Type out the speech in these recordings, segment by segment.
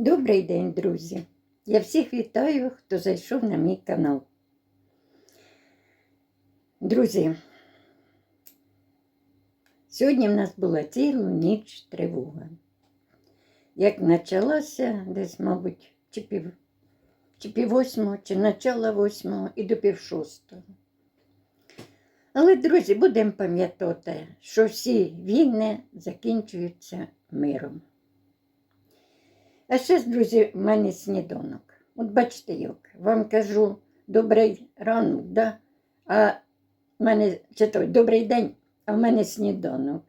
Добрий день, друзі! Я всіх вітаю, хто зайшов на мій канал. Друзі, сьогодні в нас була цілу ніч тривога. Як почалася, десь, мабуть, чи пів, чи пів восьмого, чи начало восьмого і до пів шостого. Але, друзі, будемо пам'ятати, що всі війни закінчуються миром. А ще друзі, в мене сніданок. От бачите, як, вам кажу добрий ранок, да? а в мене чи то, добрий день, а в мене сніданок.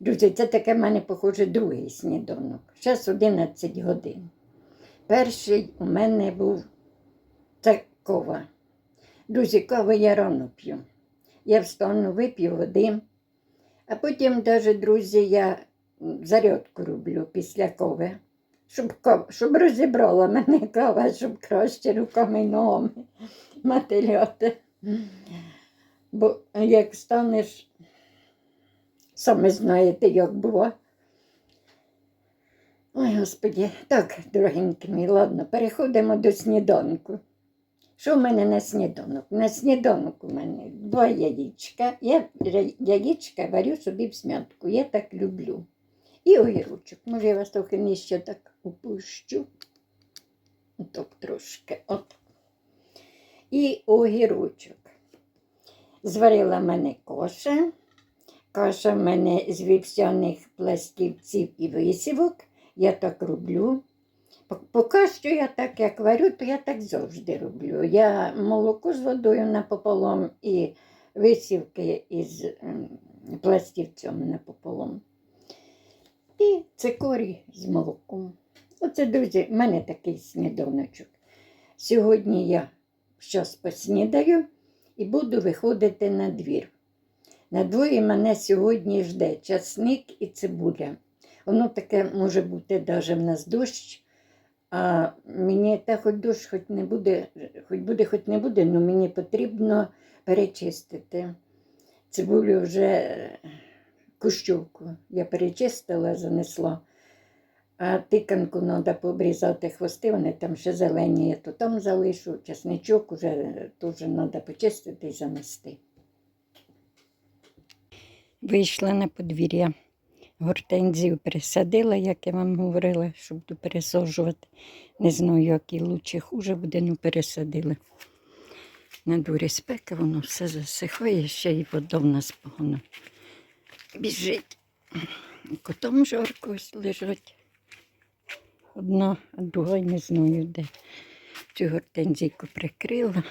Друзі, це таке в мене, похоже, другий сніданок. Зараз 11 годин. Перший у мене був це кова. Друзі, каву я рано п'ю. Я встану, вип'ю води, а потім, навіть, друзі, я зарядку роблю після кови щоб, ка- щоб розібрала мене кава, щоб краще руками ногами мотиляти. Бо як станеш, саме знаєте, як було. Ой, господі, так, дорогенькі мій, ладно, переходимо до сніданку. Що в мене на сніданок? На сніданок у мене два яєчка. Я яєчка варю собі в смятку, я так люблю. І огірочок. Може, я вас трохи нижче так опущу. Так трошки. От. І огірочок. Зварила мене коша. Каша в мене з вівсяних пластівців і висівок. Я так роблю. Поки що я так як варю, то я так завжди роблю. Я молоко з водою напополам і висівки із ем, пластівцем напополам. Цикорій з молоком. Оце, друзі, в мене такий сніданочок. Сьогодні я щось поснідаю і буду виходити на двір. На дворі мене сьогодні жде часник і цибуля. Воно таке може бути навіть в нас дощ, а мені та хоч дощ, хоч не буде, хоч буде, хоч не буде, але мені потрібно перечистити. Цибулю вже кущовку я перечистила, занесла. А тиканку треба пообрізати хвости, вони там ще зелені, я то там залишу, часничок уже е, теж треба почистити і занести. Вийшла на подвір'я. Гортензію пересадила, як я вам говорила, щоб буду пересаджувати. Не знаю, який лучше хуже буде, ну пересадила. На дворі спека, воно все засихає, ще й вода в нас погано біжить. Котом жарко ось лежать. Одна, а друга не знаю де. Цю гортензійку прикрила.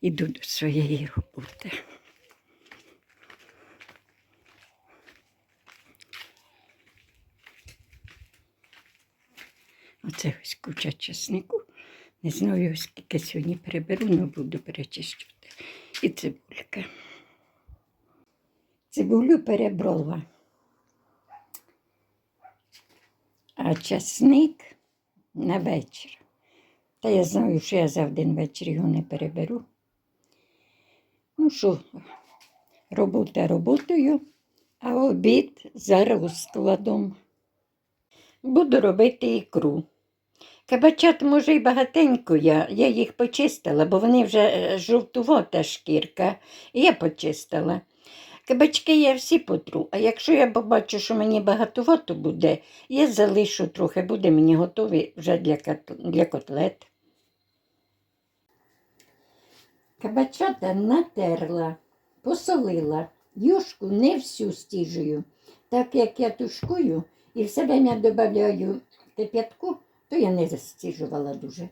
Іду до своєї роботи. Оце ось куча чеснику. Не знаю, скільки сьогодні переберу, але буду перечищувати. І цибулька. Цибулю перебрала. А часник на вечір. Та я знаю, що я за один вечір його не переберу. Ну що, робота роботою, а обід за розкладом. Буду робити ікру. Кабачат, може, і багатенько я, я їх почистила, бо вони вже е, жовтувата шкірка, і я почистила. Кабачки я всі потру, а якщо я побачу, що мені багатовато буде, я залишу трохи, буде мені готові вже для, для котлет. Кабачата натерла, посолила, юшку не всю стіжую. Так як я тушкую і все время додаю кип'ятку, то я не застіжувала дуже.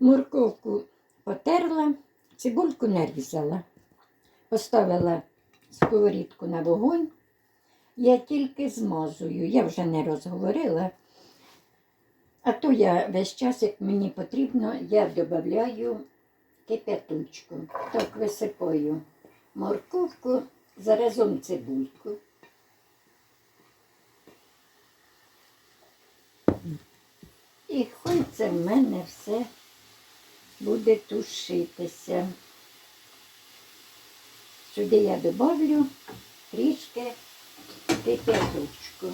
Морковку потерла, цибульку нарізала. Поставила сковорідку на вогонь. Я тільки змазую, я вже не розговорила. А то я весь час, як мені потрібно, я додаю кип'ятучку. Так висипаю морковку, заразом цибульку. І хай це в мене все буде тушитися. Сюди я добавлю трішки п'яточку.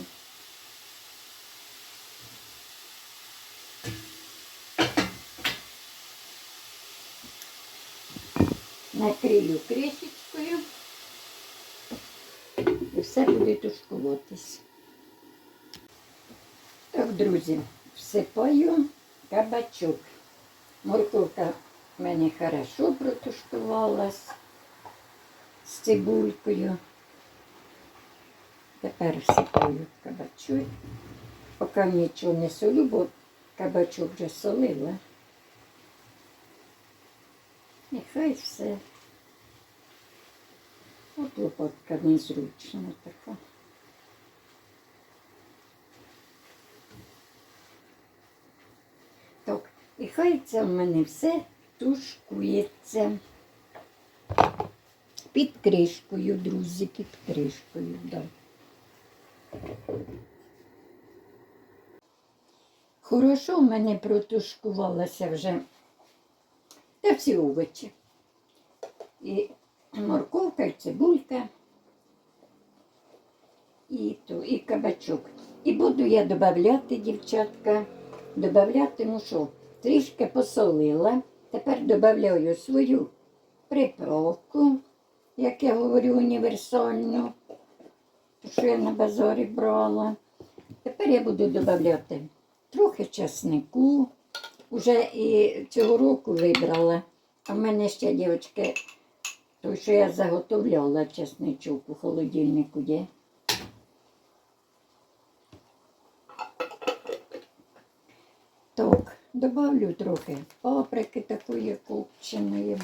Накрию кришечкою і все буде тушкуватись. Так, друзі, всипаю кабачок. Морковка в мене хорошо протушкувалась з цибулькою. Тепер всипаю кабачок. Поки нічого не солю, бо кабачок вже солила. І хай все. От лопатка незручна така. Так, і хай це в мене все тушкується. Під кришкою, друзі, під кришкою, да. Хорошо в мене протушкувалася вже та всі овочі. І морковка, і цибулька, і, то, і кабачок. І буду я додавати, дівчатка, додавати, ну що, трішки посолила. Тепер додаю свою приправку, як я говорю, універсальну, що я на базарі брала. Тепер я буду додавати трохи часнику. Уже і цього року вибрала. А в мене ще, дівчатки, той, що я заготовляла чесничок у холодильнику є. Так, добавлю трохи паприки такої копченої.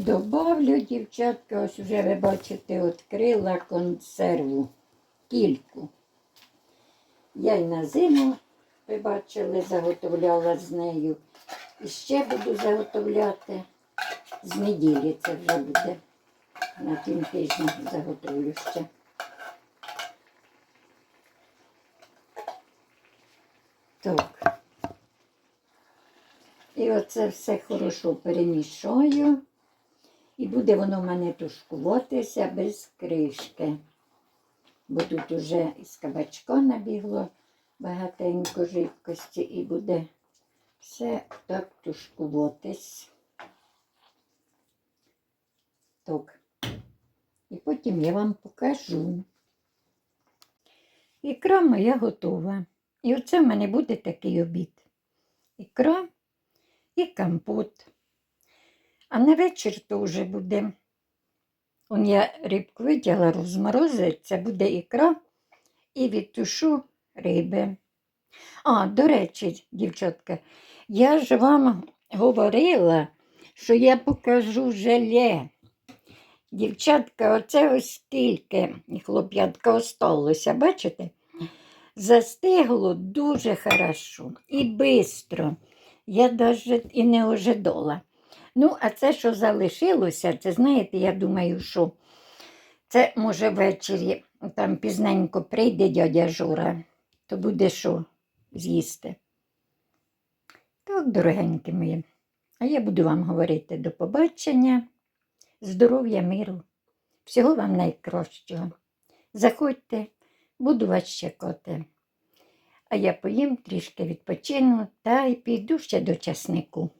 Добавлю, дівчатка, ось вже ви бачите, відкрила консерву. Кільку. Я й на зиму, ви бачили, заготовляла з нею. І ще буду заготовляти з неділі це вже буде. На тім тижні заготовлю ще. Так. І оце все хорошо перемішаю. І буде воно в мене тушкуватися без кришки. Бо тут уже із кабачка набігло багатенько жидкості і буде все так тушкуватись. Так. І потім я вам покажу. Ікра моя готова. І оце в мене буде такий обід. Ікра і компот. А на вечір то вже буде. Он я рибку витягла, розморозить, це буде ікра і відтушу риби. А, до речі, дівчатка, я ж вам говорила, що я покажу желе. Дівчатка, оце ось скільки хлоп'ятка осталося, бачите? Застигло дуже хорошо і швидко. Я навіть і не ожидала. Ну, а це, що залишилося, це, знаєте, я думаю, що це може ввечері там пізненько прийде дядя Жура, то буде що з'їсти. Так, дорогенькі мої, а я буду вам говорити до побачення, здоров'я, миру, всього вам найкращого. Заходьте, буду вас чекати. А я поїм трішки відпочину та й піду ще до часнику.